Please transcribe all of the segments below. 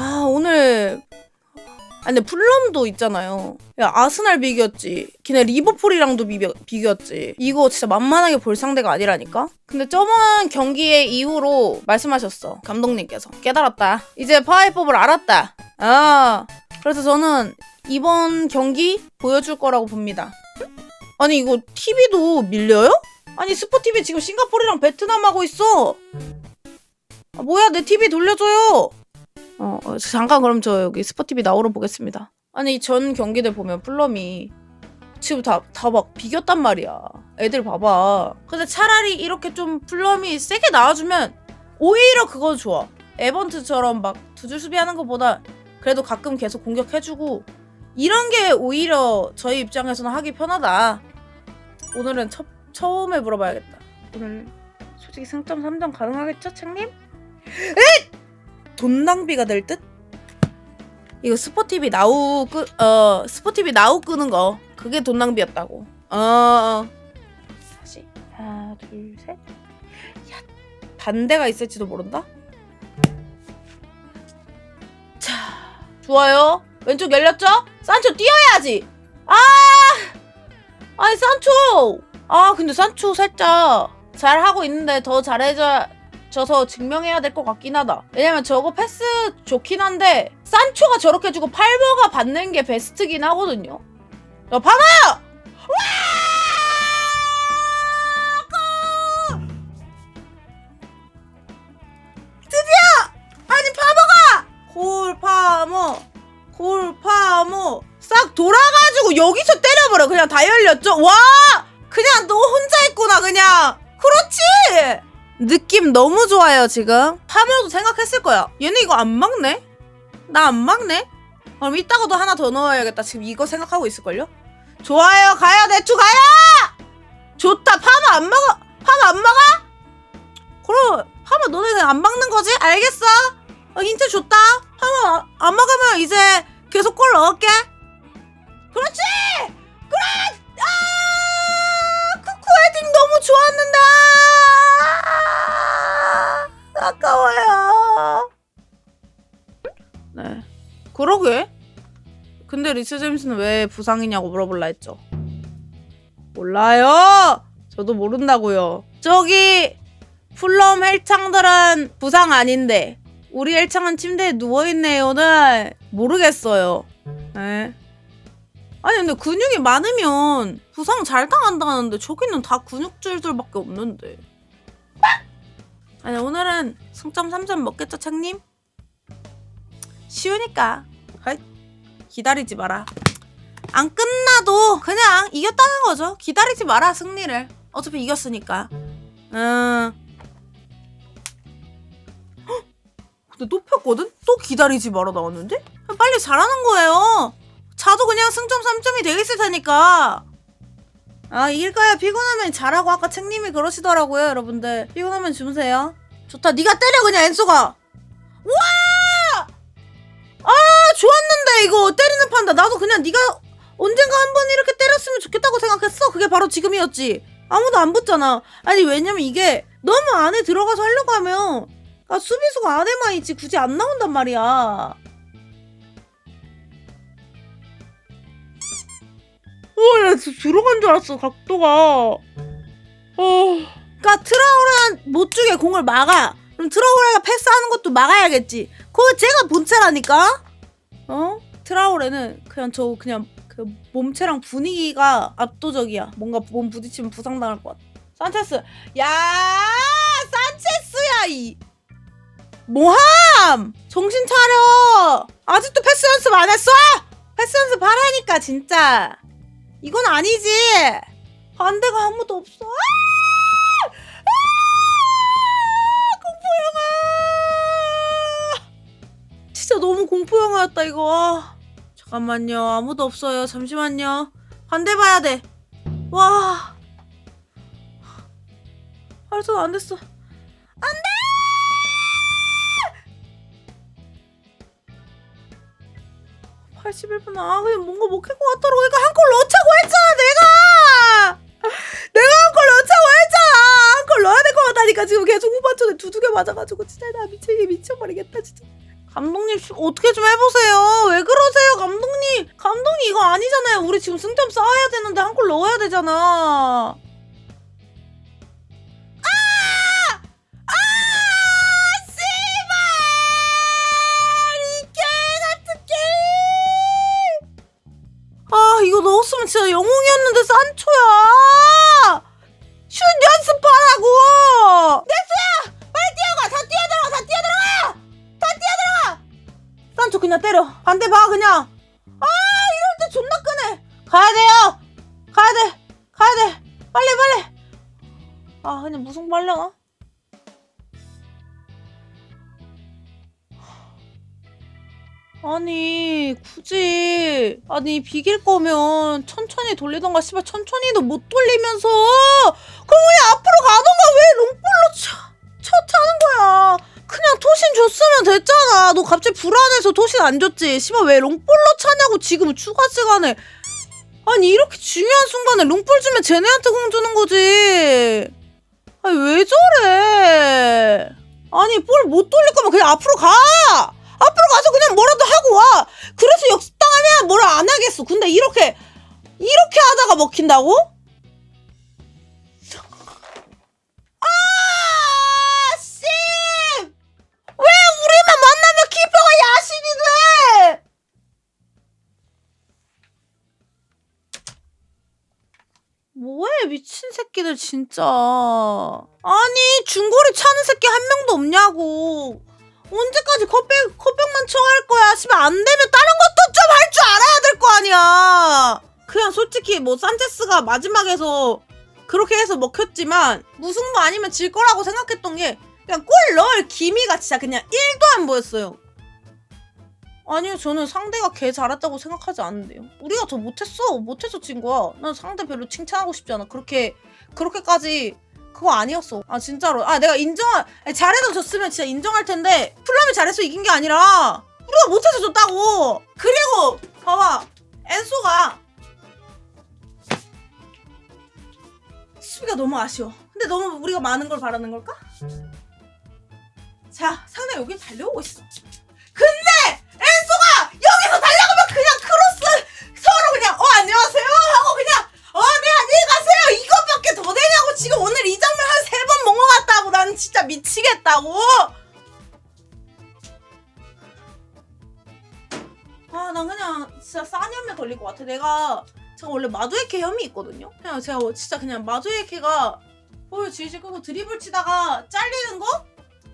아 오늘 아 근데 풀럼도 있잖아요. 야 아스날 비겼지. 걔네 리버풀이랑도 비벼, 비겼지. 이거 진짜 만만하게 볼 상대가 아니라니까. 근데 저번 경기의 이후로 말씀하셨어 감독님께서 깨달았다. 이제 파이법을 알았다. 아 그래서 저는 이번 경기 보여줄 거라고 봅니다. 아니 이거 TV도 밀려요? 아니 스포 TV 지금 싱가포르랑 베트남 하고 있어. 아, 뭐야 내 TV 돌려줘요. 어, 어, 잠깐 그럼 저 여기 스포티비 나오러 보겠습니다. 아니 전 경기들 보면 플럼이 지금 다 다 막 비겼단 말이야. 애들 봐봐. 근데 차라리 이렇게 좀 플럼이 세게 나와주면 오히려 그건 좋아. 에번트처럼 막 두 줄 수비하는 것보다 그래도 가끔 계속 공격해주고 이런 게 오히려 저희 입장에서는 하기 편하다. 오늘은 첫, 처음에 물어봐야겠다. 오늘 솔직히 승점 3점 가능하겠죠, 책님? 돈 낭비가 될 듯? 이거 스포티비 나우 끄, 어, 스포티비 나우 끄는 거. 그게 돈 낭비였다고. 어, 어. 다시. 하나, 둘, 셋. 야, 반대가 있을지도 모른다? 자, 좋아요. 왼쪽 열렸죠? 산초 뛰어야지! 아! 아니, 산초! 아, 근데 산초 살짝 잘하고 있는데 더 잘해줘야 져서 증명해야 될 것 같긴 하다. 왜냐면 저거 패스 좋긴 한데 산초가 저렇게 주고 팔버가 받는 게 베스트긴 하거든요. 야 파마! 와! 골! 드디어! 아니 파머가! 골 파머 골 파머 싹 돌아가지고 여기서 때려버려 그냥 다 열렸죠? 와! 그냥 너 혼자 있구나 그냥 그렇지! 느낌 너무 좋아요 지금 파머도 생각했을 거야 얘네 이거 안 막네? 나 안 막네? 그럼 이따가도 하나 더 넣어야겠다 지금 이거 생각하고 있을걸요? 좋아요 가요 대추 가요! 좋다 파머 안 막아 파머 안 막아? 그럼 파머 너네 안 막는 거지? 알겠어 어, 힌트 좋다 파머 안- 안 막으면 이제 계속 골 넣을게 그렇지! 그래! 아! 쿠쿠 헤딩 너무 좋았는데! 그러게. 근데 리스 제임스는 왜 부상이냐고 물어볼라 했죠. 몰라요. 저도 모른다고요. 저기 풀럼 헬창들은 부상 아닌데 우리 헬창은 침대에 누워 있네요. 오늘 모르겠어요. 네. 아니 근데 근육이 많으면 부상 잘 당한다는데 저기는 다 근육질들밖에 없는데. 아니 오늘은 승점 3점 먹겠죠 책님? 쉬우니까 하이, 기다리지 마라. 안 끝나도 그냥 이겼다는 거죠. 기다리지 마라 승리를. 어차피 이겼으니까. 음. 헉, 근데 또 폈거든? 또 기다리지 마라 나왔는데? 빨리 잘하는 거예요. 자도 그냥 승점 3점이 되겠을 테니까. 아 이길 거야 피곤하면 잘하고 아까 책님이 그러시더라고요 여러분들 피곤하면 주무세요 좋다 네가 때려 그냥 엔소가 와! 아 좋았는데 이거 때리는 판다 나도 그냥 네가 언젠가 한 번 이렇게 때렸으면 좋겠다고 생각했어 그게 바로 지금이었지 아무도 안 붙잖아 아니 왜냐면 이게 너무 안에 들어가서 하려고 하면 아 수비수가 안에만 있지 굳이 안 나온단 말이야 어, 야, 진짜 들어간 줄 알았어, 각도가. 어. 그니까, 트라우레한 못 주게 공을 막아. 그럼 트라우레가 패스하는 것도 막아야겠지. 그거 제가 본체라니까? 어? 트라우레는 그냥 저, 그냥, 그, 몸체랑 분위기가 압도적이야. 뭔가 몸 부딪히면 부상당할 것 같아. 산체스. 야! 산체스야, 이! 모함! 정신 차려! 아직도 패스 연습 안 했어? 패스 연습 하라니까, 진짜. 이건 아니지. 반대가 아무도 없어. 공포 영화였다 이거. 아, 잠깐만요. 아무도 없어요. 잠시만요. 반대 봐야 돼. 와. 발전 안 됐어. 안 돼! 81분 아 그냥 뭔가 먹힐 것 같더라고 그러니까 한골 넣자고 했잖아 내가 내가 한골 넣자고 했잖아 한골 넣어야 될 것 같다니까 지금 계속 후반전에 개 맞아가지고 진짜 나 미치게 미쳐버리겠다 진짜 감독님 씨, 어떻게 좀 해보세요. 왜 그러세요, 감독님? 감독님 이거 아니잖아요. 우리 지금 승점 쌓아야 되는데 한 골 넣어야 되잖아. 아! 산초 그냥 때려. 반대 봐 그냥. 아 이럴 때 존나 끄네. 가야 돼요. 가야 돼. 가야 돼. 빨리 빨리. 아 그냥 무슨 빨려나? 아니 굳이 아니 비길 거면 천천히 돌리던가 씨발 천천히도 못 돌리면서 토신 줬으면 됐잖아 너 갑자기 불안해서 토신 안 줬지 씨발 왜 롱볼로 차냐고 지금 추가 시간에 아니 이렇게 중요한 순간에 롱볼 주면 쟤네한테 공 주는 거지 아니 왜 저래 아니 볼 못 돌릴 거면 그냥 앞으로 가 앞으로 가서 그냥 뭐라도 하고 와. 그래서 역습당하면 뭐라 안 하겠어. 근데 이렇게 이렇게 하다가 먹힌다고? 뭐해 미친 새끼들 진짜 아니 중거리 차는 새끼 한 명도 없냐고 언제까지 컵백, 컵백만 쳐할 거야? 씨발, 안 되면 다른 것도 좀 할 줄 알아야 될 거 아니야! 그냥 솔직히 뭐, 산체스가 마지막에서 그렇게 해서 먹혔지만, 무승부 아니면 질 거라고 생각했던 게, 그냥 골 넣을 기미가 진짜 그냥 1도 안 보였어요. 아니요, 저는 상대가 개 잘했다고 생각하지 않는데요. 우리가 더 못했어. 못해서 진 거야. 난 상대 별로 칭찬하고 싶지 않아. 그렇게, 그렇게까지 그거 아니었어. 아 진짜로. 아 내가 인정. 아니, 잘해서 졌으면 진짜 인정할 텐데 플럼이 잘해서 이긴 게 아니라 우리가 못해서 졌다고. 그리고 봐봐 엔소가 수비가 너무 아쉬워. 근데 너무 우리가 많은 걸 바라는 걸까? 자 상대 여기 달려오고 있어. 미치겠다고? 아 난 그냥 진짜 싸념에 걸릴 것 같아. 내가 제가 원래 마두에케 혐이 있거든요? 그냥 제가 진짜 그냥 마두에케가 볼 질질 끄고 드리블 치다가 잘리는 거?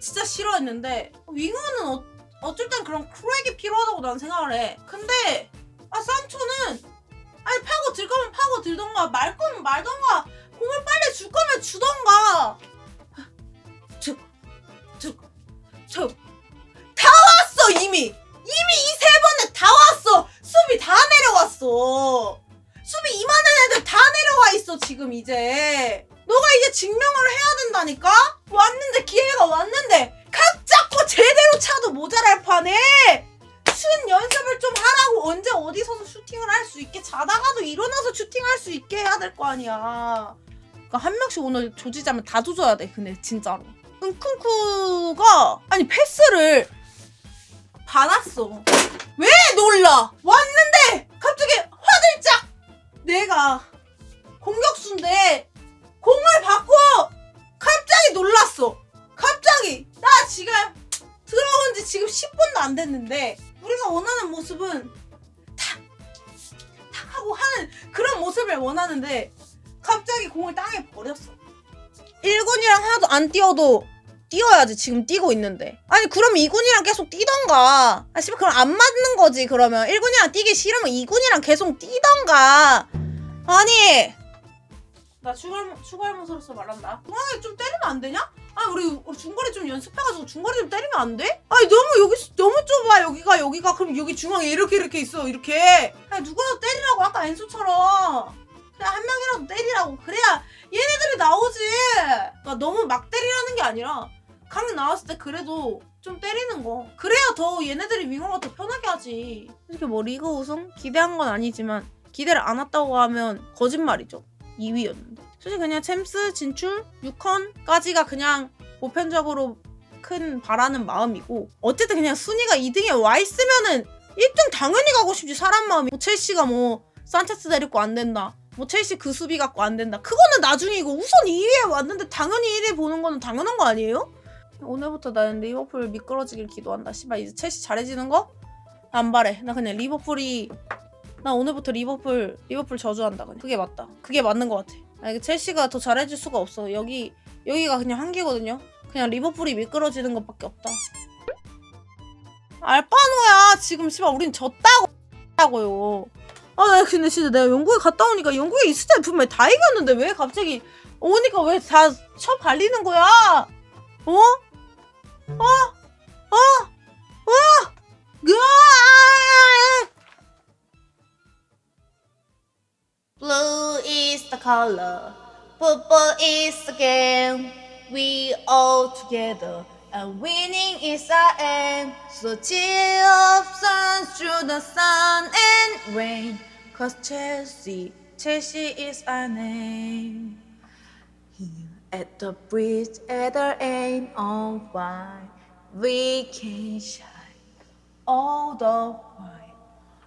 진짜 싫어했는데 윙어는 어, 어쩔 땐 그런 크랙이 필요하다고 난 생각을 해. 근데 아 산초는 아니 파고 들 거면 파고 들던가 말 거면 말던가 수 있게 해야 될 거 아니야. 그러니까 한 명씩 오늘 조지자면 다 조져야 돼. 근데 진짜로. 은쿤쿠가 아니 패스를 받았어. 왜 놀라? 왔는데 갑자기 화들짝 내가 공격수인데 공을 받고 갑자기 놀랐어. 갑자기 나 지금 들어온 지 지금 10분도 안 됐는데 원하는데 갑자기 공을 땅에 버렸어. 1군이랑 하나도 안 뛰어도 뛰어야지 지금 뛰고 있는데. 아니 그럼 2군이랑 계속 뛰던가. 아 씨발 그럼 안 맞는 거지 그러면. 1군이랑 뛰기 싫으면 2군이랑 계속 뛰던가. 아니. 나 추가 추가할모서로서 말한다. 중앙에 좀 때리면 안 되냐? 아니 우리, 우리 중거리 좀 연습해가지고 중거리 좀 때리면 안 돼? 아니 너무 여기 너무 좁아 여기가 여기가. 그럼 여기 중앙에 이렇게 이렇게 있어 이렇게. 아니 누구라도 때리라고 아까 엔소처럼 한 명이라도 때리라고. 그래야 얘네들이 나오지. 그러니까 너무 막 때리라는 게 아니라 강 나왔을 때 그래도 좀 때리는 거. 그래야 더 얘네들이 윙어가 더 편하게 하지. 이렇게 뭐 리그 우승 기대한 건 아니지만 기대를 안 했다고 하면 거짓말이죠. 2위였는데. 솔직히 그냥 챔스 진출 6컨까지가 그냥 보편적으로 큰 바라는 마음이고 어쨌든 그냥 순위가 2등에 와 있으면은 1등 당연히 가고 싶지. 사람 마음이. 뭐 첼시가 뭐 산체스 데리고 안 된다 뭐 첼시 그 수비 갖고 안 된다. 그거는 나중이고 우선 2위에 왔는데 당연히 1위 보는 거는 당연한 거 아니에요? 오늘부터 나는 리버풀 미끄러지길 기도한다. 씨발 이제 첼시 잘해지는 거? 안 바래. 나 그냥 리버풀이 나 오늘부터 리버풀 리버풀 저주한다 그냥. 그게 맞다. 그게 맞는 것 같아. 아, 이게 첼시가 더 잘해줄 수가 없어. 여기 여기가 그냥 한계거든요? 그냥 리버풀이 미끄러지는 것밖에 없다. 알바노야 지금 씨발 우린 졌다고 하고요 아 나 근데 진짜 내가 영국에 갔다 오니까 영국에 있을 때 분명히 다 이겼는데 왜 갑자기 오니까 왜 다 쳐 발리는 거야 어? 어? 어? 어? 으아! Blue is the game. We all together, and winning is our aim. So cheer up, sun through the sun and rain. Cause Chelsea, Chelsea is our name. Here at the bridge, at the end of wine, we can shine all the while.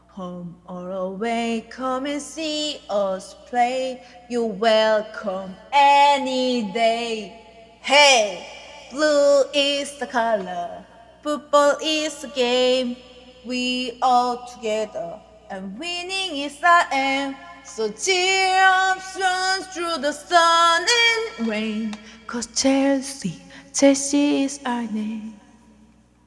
Home or away, come and see us play. You're welcome any day. Hey, blue is the color, football is the game. We all together, and winning is our aim. So cheer up, through the sun and rain. Cause Chelsea, Chelsea is our name.